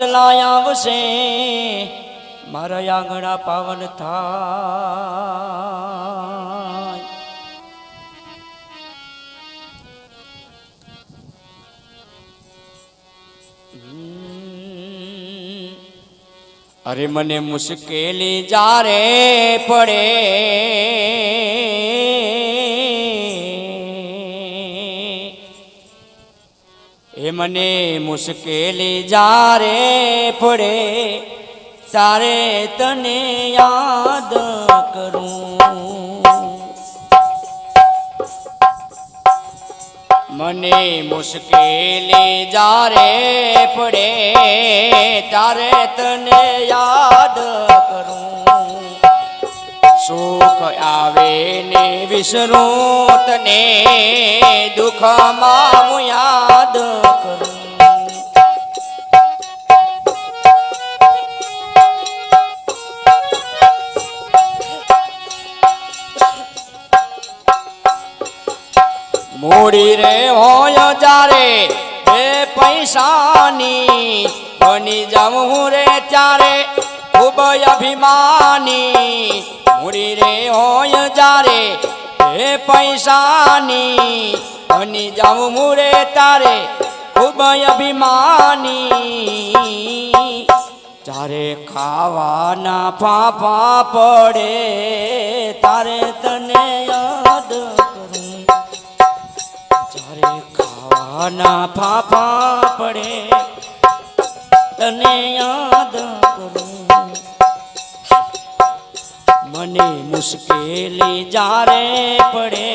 આવશે મારા આંગણા પાવન થાય. અરે મને મુશ્કેલી જારે પડે. એ મને મુશ્કેલી જારે પડે, તારે તને યાદ કરું. મને મુશ્કેલી જારે પડે, તારે તને યાદ સુખ આવે ને વિસરું તને દુઃખમાં હું યાદ મૂડી રે હોય જારે બે પૈસાની બની જાઉં રે ત્યારે ખૂબ અભિમાની મૂડી રે હોય જારે હે પૈસાની બની જાઉં મૂરે તારે ખૂબ અભિમાની. તારે ખાવાના ફાફા પડે તારે તને યાદ કરું. જ્યારે ખાવાના ફાફા પડે તને યાદ મને મુશ્કેલી જ્યારે પડે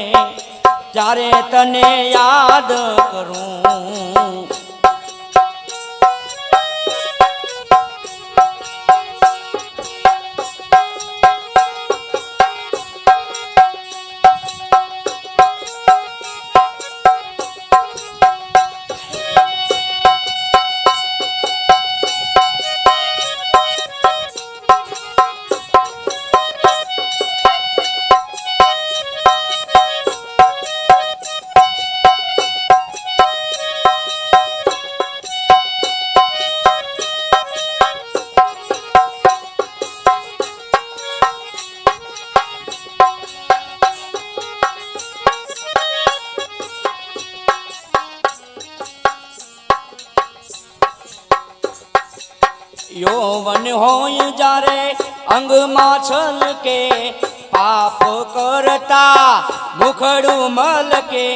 ત્યારે તને યાદ કરું. યૌવન હોય જ્યારે અંગમાં છલકે, પાપ કરતા મુખડું મલકે.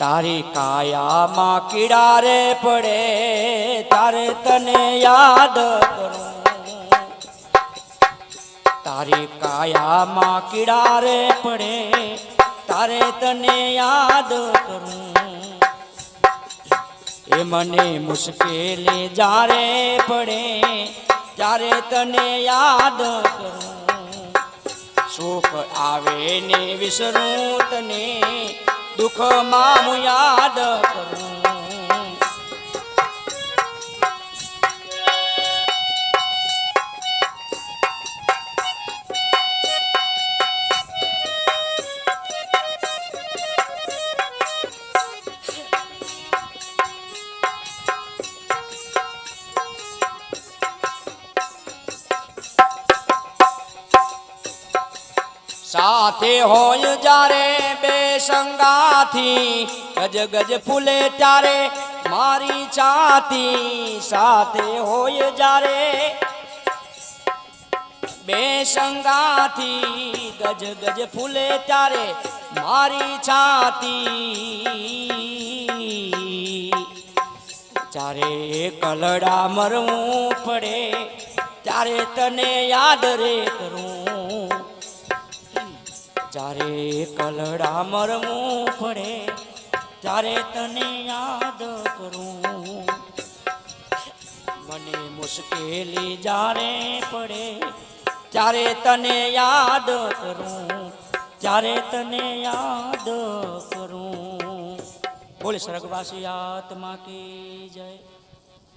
તારી કાયામાં કીડા રે પડે, તારે તને યાદ કરું. તારી કાયામાં કીડા રે પડે, તારે તને યાદ કરું. એ મને મુશ્કેલી જ્યારે પડે, ત્યારે તને યાદ કરું. સુખ આવે ને વિસરું તને દુઃખમાં હું યાદ કરું. સાથે હોય જ્યારે બે સંગાથી ગજ ગજ ફૂલે ત્યારે મારી ચાતી સાથે હોય જ્યારે બે સંગાથી ગજ ગજ ફૂલે ત્યારે મારી છાતી ચારે કલડા મરવું પડે ત્યારે તને યાદ રે કરું. જ્યારે કલડા મરવું પડે ત્યારે તને યાદ કરું. મને મુશ્કેલી જ્યારે પડે, ત્યારે તને યાદ કરું. ત્યારે તને યાદ કરું. બોલે સ્વર્ગવાસી આત્મા કી જય.